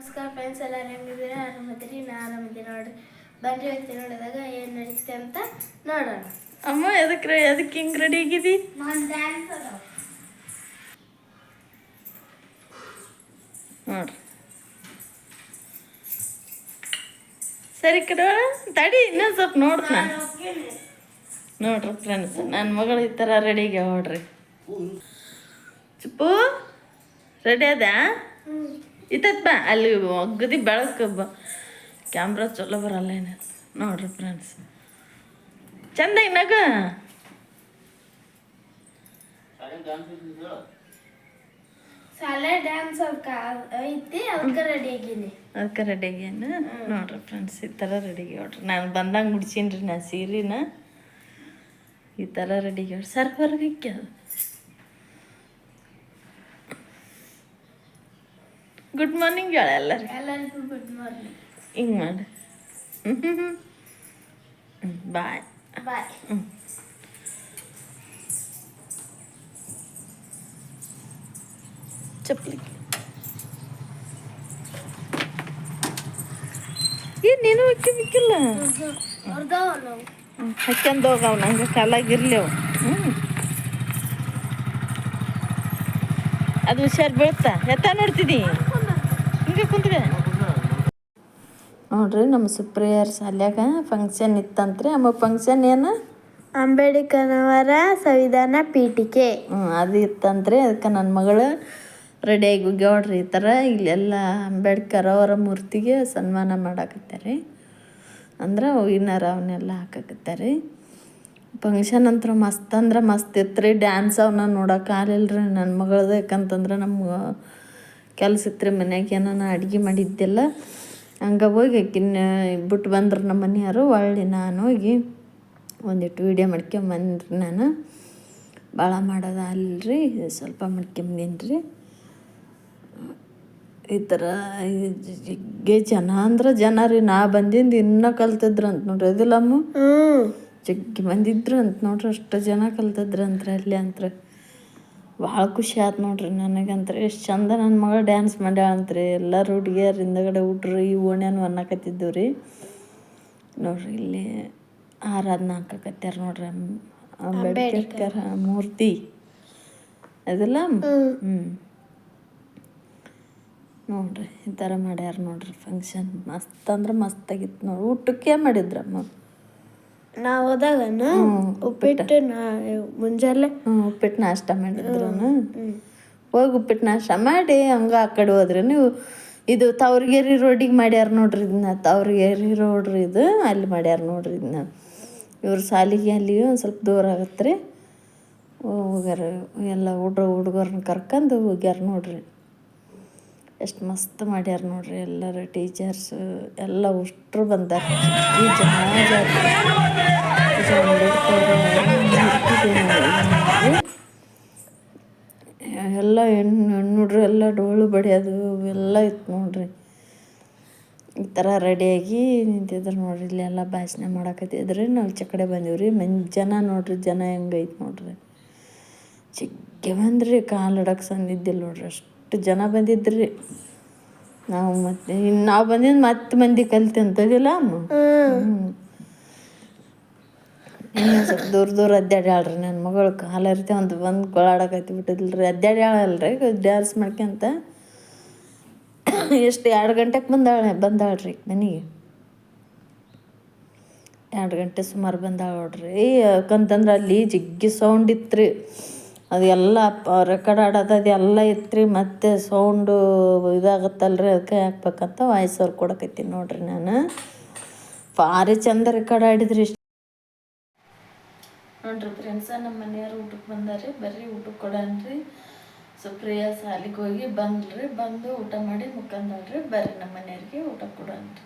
ನಮಸ್ಕಾರ ಫ್ರೆಂಡ್ಸ್ ಎಲ್ಲ ಆರಾಮಿದ್ದೀರಾ ಆರಾಮದಿರಿ ನಾ ಆರಾಮಿದ್ದೀನಿ ನೋಡ್ರಿ. ಬನ್ರಿ ವ್ಯಕ್ತಿ ನೋಡಿದಾಗ ಏನು ನಡೀತೆ ಅಂತ ನೋಡೋಣ. ಅಮ್ಮ ಎದಕ್ಕೆ ಎದಕ್ಕೆ ಹಿಂಗೆ ರೆಡಿ ಆಗಿದಿ? ನೋಡ್ರಿ. ಸರಿ ಕಡೆ ತಡಿ ಇನ್ನೊಂದು ಸ್ವಲ್ಪ ನೋಡ್ತ ನೋಡ್ರಿ ಫ್ರೆಂಡ್ಸ್ ನನ್ನ ಮಗಳು ಈ ಥರ ರೆಡಿಗೆ ನೋಡ್ರಿ. ಚಿಪ್ಪು ರೆಡಿ ಅದ ಇತ್ತತ್ ಬಾ ಅಲ್ಲಿ ಒಗ್ಗದಿ ಬೆಳಕು ಬ ಕ್ಯಾಮ್ರಾ ಚಲೋ ಬರಲ್ಲ ಏನು ನೋಡ್ರಿ ಫ್ರೆಂಡ್ಸ್ ಚಂದ ನಗ? ಸಾಲೆ ಡ್ಯಾನ್ಸ್ ಐತಿ ಅದಕ್ಕೆ ರೆಡಿ ಆಗೀನಿ. ರೆಡಿ ರೆಡಿಗೇನು ನೋಡ್ರಿ ಫ್ರೆಂಡ್ಸ್ ಈ ಥರ ರೆಡಿ ನೋಡ್ರಿ. ನಾನು ಬಂದಂಗೆ ಮುಡ್ಸೀನಿ ರೀ ನಾ ಸೀರೆನ. ಈ ಥರ ರೆಡಿ ಹೊಡ್ರಿ ಸರ್ ಹೊರಗೆ ಗುಡ್ ಮಾರ್ನಿಂಗ್ ಹೇಳ ಎಲ್ಲರಿಗೆ ಎಲ್ಲರಿಗೂ ಗುಡ್ ಮಾರ್ನಿಂಗ್ ಹಿಂಗೆ ಮಾಡಿ. ಹ್ಞೂ ಬಾಯ್ ಬಾಯ್ ಚಪ್ಪಲಿ. ಏನು ನೀನು ಅಕ್ಕಿ ಬಿಕ್ಕಿಲ್ಲ ಹಾಕ್ಯಂದು ಹೋಗವ್ ನಂಗೆ ಕಾಲಾಗಿರ್ಲಿ ಅವು ಹ್ಞೂ ಅದು ಹುಷಾರು ಬೀಳ್ತಾ? ಎತ್ತ ನೋಡ್ತಿದ್ದಿ ಕುಂತ್ಗೆ ನೋಡ್ರಿ ನಮ್ಮ ಸುಪ್ರಿಯರ್ ಶಾಲ್ಯಾಗ ಫಂಕ್ಷನ್ ಇತ್ತಂತ್ರಿ. ಅಮ್ಮ ಫಂಕ್ಷನ್ ಏನು? ಅಂಬೇಡ್ಕರ್ ಅವರ ಸಂವಿಧಾನ ಪೀಠಿಕೆ. ಹ್ಞೂ ಅದು ಇತ್ತಂತ್ರಿ. ಅದಕ್ಕೆ ನನ್ನ ಮಗಳು ರೆಡಿಯಾಗಿ ಹೋಗ್ಯಾವ್ರಿ ಈ ಥರ. ಇಲ್ಲೆಲ್ಲ ಅಂಬೇಡ್ಕರ್ ಅವರ ಮೂರ್ತಿಗೆ ಸನ್ಮಾನ ಮಾಡಾಕತ್ತಾರೆ. ಅಂದ್ರೆ ಹೂವಿನಾರ ಅವನ್ನೆಲ್ಲ ಹಾಕಕತ್ತಾರೆ. ಫಂಕ್ಷನ್ ಅಂತೂ ಮಸ್ತ್ ಅಂದ್ರೆ ಮಸ್ತ್ ಇತ್ತು ರೀ ಡ್ಯಾನ್ಸ್ ಅವನ್ನ ನೋಡೋಕೆ ರೀ ನನ್ನ ಮಗಳದು. ಯಾಕಂತಂದ್ರೆ ನಮ್ಮ ಕೆಲಸ ಇತ್ತು ಮನ್ಯಾಗ ಏನೋ ಅಡುಗೆ ಮಾಡಿದ್ದೆಲ್ಲ ಹಂಗೆ ಹೋಗಿ ಆಕಿನ್ನ ಬಿಟ್ಟು ಬಂದ್ರು ನಮ್ಮ ಮನೆಯವರು ಹೊಳ್ಳಿ ನಾನು ಹೋಗಿ ಒಂದಿಟ್ಟು ವೀಡಿಯೋ ಮಾಡ್ಕೊಂಬಂದ್ರಿ ನಾನು. ಭಾಳ ಮಾಡೋದು ಅಲ್ರಿ ಸ್ವಲ್ಪ ಮಾಡ್ಕೊಂಬಂದೀನಿ ಈ ಥರ ಜಗ್ಗಿ ಜನ ಅಂದ್ರೆ ಜನ ರೀ ನಾ ಬಂದಿಂದ ಇನ್ನೂ ಕಲ್ತಿದ್ರು ಅಂತ ನೋಡ್ರಿ. ಅದಿಲ್ಲಮ್ಮ ಜಗ್ಗಿ ಬಂದಿದ್ರು ಅಂತ ನೋಡ್ರಿ ಅಷ್ಟು ಜನ ಕಲ್ತಿದ್ರು ಅಂತ್ರಿ ಅಲ್ಲಿ ಅಂತ್ರಿ. ಭಾಳ ಖುಷಿ ಆಯ್ತು ನೋಡ್ರಿ ನನಗಂತ್ರ. ಎಷ್ಟು ಚಂದ ನನ್ನ ಮಗ ಡ್ಯಾನ್ಸ್ ಮಾಡ್ಯಾಳ ಅಂತ್ರಿ ಎಲ್ಲರೂ ಹುಡುಗಿಯರು ಹಿಂದಗಡೆ ಹುಡ್ರು ಈ ಓಣ್ಯಾನು ಅನ್ನಕತ್ತಿದ್ದು ರೀ ನೋಡ್ರಿ ಇಲ್ಲಿ ಆರಾಧನೆ ಹಾಕಕತ್ಯಾರ ನೋಡ್ರಿ ಅಂಬೇಡ್ಕರ್ ಮೂರ್ತಿ. ಅದೆಲ್ಲ? ಹ್ಞೂ ನೋಡ್ರಿ ಈ ಥರ ಮಾಡ್ಯಾರ ನೋಡ್ರಿ ಫಂಕ್ಷನ್ ಮಸ್ತ್ ಅಂದ್ರೆ ಮಸ್ತಾಗಿತ್ತು ನೋಡಿ ಊಟಕ್ಕೆ ಮಾಡಿದ್ರಮ್ಮ. ನಾವು ಹೋದಾಗ ಉಪ್ಪಿಟ್ಟು ನಾ ಮುಂಜಾನೆ ಉಪ್ಪಿಟ್ಟು ನಾಷ್ಟ ಮಾಡಿದ್ರು ಹೋಗಿ ಉಪ್ಪಿಟ್ಟು ನಾಷ್ಟ ಮಾಡಿ ಹಂಗ ಆ ಕಡೆ ಹೋದ್ರೆ ನೀವು ಇದು ತವ್ರಗೇರಿ ರೋಡಿಗೆ ಮಾಡ್ಯಾರ ನೋಡ್ರಿ ಇದನ್ನ ತವ್ರಿಗೇರಿ ರೋಡ್ ರೀ ಇದು ಅಲ್ಲಿ ಮಾಡ್ಯಾರ ನೋಡ್ರಿ ಇದನ್ನ ಇವ್ರ ಸಾಲಿಗೆ ಅಲ್ಲಿ ಒಂದು ಸ್ವಲ್ಪ ದೂರ ಆಗತ್ತೆ ರೀ ಹೋಗ್ಯಾರ ಎಲ್ಲ ಹುಡ್ರ ಹುಡುಗರನ್ನ ಕರ್ಕೊಂಡು ಹೋಗ್ಯಾರ ನೋಡ್ರಿ. ಎಷ್ಟು ಮಸ್ತ್ ಮಾಡ್ಯಾರ ನೋಡ್ರಿ ಎಲ್ಲರ ಟೀಚರ್ಸ್ ಎಲ್ಲ ಉಷ್ಟ್ರು ಬಂದಾರ. ಈ. ಎಲ್ಲ ಹೆಣ್ಣು ಹೆಣ್ಣು ಹುಡ್ರು ಎಲ್ಲ ಡೋಳು ಬಡಿಯೋದು ಎಲ್ಲ ಇತ್ತು ನೋಡ್ರಿ. ಈ ಥರ ರೆಡಿಯಾಗಿ ನಿಂತಿದ್ರು ನೋಡ್ರಿ ಇಲ್ಲೆಲ್ಲ ಭಾಷಣ ಮಾಡಕತ್ತಿದ್ರಿ, ನಾವು ಚಕಡೆ ಬಂದೀವ್ರಿ. ಮನ್ ಜನ ನೋಡ್ರಿ, ಜನ ಹೆಂಗೈತೆ ನೋಡ್ರಿ. ಚಿಕ್ಕ ಬಂದ್ರಿ, ಕಾಲು ಇಡಕ್ಕೆ ಸಂದಿದ್ದಿಲ್ಲ ನೋಡ್ರಿ ಅಷ್ಟು. ಜನ ಬಂದಿದ್ರಿ. ನಾವು ಮತ್ತೆ, ನಾವು ಬಂದಿದ್ದು ಮತ್ತೆ ಮಂದಿ ಕಲ್ತಿ ಅಂತದಿಲ್ಲ ಸ್ವಲ್ಪ ದೂರ ದೂರ ಅದ್ಯಾಡ್ಯಾಳ್ರಿ ನನ್ನ ಮಗಳು ಕಾಲರ್ತಿ ಒಂದು ಬಂದು ಗೊಳಾಡಕತ್ತಿ ಬಿಟ್ಟಿದ್ರಿ ಅದ್ಯಾಡ್ಯಾಳಲ್ರಿ ಡ್ಯಾನ್ಸ್ ಮಾಡ್ಕೊಂತ ಎಷ್ಟು ಎರಡು ಗಂಟೆಗೆ ಬಂದಾಳೆ, ಬಂದಾಳ್ರಿ ಮನೆಗೆ. ಎರಡು ಗಂಟೆ ಸುಮಾರು ಬಂದಾಳ ನೋಡ್ರಿ. ಯಾಕಂತಂದ್ರೆ ಅಲ್ಲಿ ಜಿಗ್ಗಿ ಸೌಂಡ್ ಇತ್ತು ಅದು ಎಲ್ಲ ರೆಕಾರ್ಡ್ ಆಡೋದು ಅದೆಲ್ಲ ಇತ್ತು ಮತ್ತೆ ಸೌಂಡು ಇದಾಗತ್ತಲ್ರಿ ಅದಕ್ಕೆ ಹಾಕ್ಬೇಕಂತ ವಾಯ್ಸ್ ಅವ್ರು ಕೊಡಕತ್ತೀನಿ ನೋಡಿರಿ ನಾನು. ಭಾರಿ ಚಂದ ರೆಕಾರ್ಡ್ ಆಡಿದ್ರಿ ಇಷ್ಟ ನೋಡ್ರಿ ಫ್ರೆಂಡ್ಸ ನಮ್ಮ ಮನೆಯವರು ಊಟಕ್ಕೆ ಬಂದಾರೆ ಬರ್ರಿ ಊಟಕ್ಕೆ ಕೊಡನ್ರಿ. ಸುಪ್ರಿಯ ಸಾಲಿಗೆ ಹೋಗಿ ಬಂದ್ರಿ ಬಂದು ಊಟ ಮಾಡಿ ಮುಕ್ಕಂದಳ್ರಿ ಬರ್ರಿ ನಮ್ಮ ಮನೆಯವ್ರಿಗೆ ಊಟ ಕೊಡೋಣ್ರಿ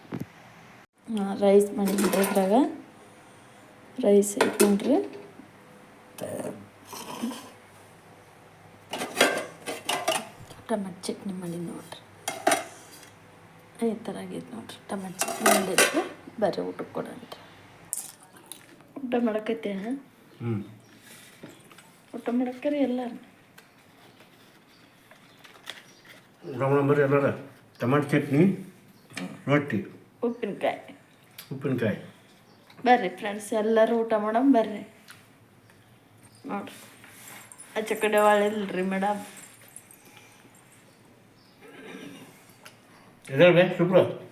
ಹಾಂ ರೈಸ್ ಮಾಡಿದ್ರಿ ಅದ್ರಾಗ ರೈಸ್ ಐತೆ ನೋಡ್ರಿ ಟಮಾಟೊ ಚಟ್ನಿ ಮಾಡಿ ನೋಡ್ರಿ. ಈ ಥರ ಆಗೈತೆ ನೋಡ್ರಿ. ಟಮಾಟೊ ಚಟ್ನಿ ಮಾಡಿದ್ರಿ ಬರ್ರಿ ಊಟಕ್ಕೆ ಕೊಡಂತ ಊಟ ಮಾಡಕತ್ತೆ ಹ್ಞೂ ಊಟ ಮಾಡಕ್ಕರಿ ಎಲ್ಲಾರು? ಊಟ ಮಾಡೋಣ ಬರ್ರಿ ಎಲ್ಲಾರ? ಟಮಾಟೊ ಚಟ್ನಿ ರೊಟ್ಟಿ ಉಪ್ಪಿನಕಾಯಿ. ಉಪ್ಪಿನಕಾಯಿ. ಬರ್ರಿ ಫ್ರೆಂಡ್ಸ್ ಎಲ್ಲರೂ ಊಟ ಮಾಡಮ್ ಬರ್ರಿ. ನೋಡ್ರಿ. ಆಚೆ ಕಡೆ ಒಳ್ಳಿಲ್ರಿ ಮೇಡಮ್ 那边，全部。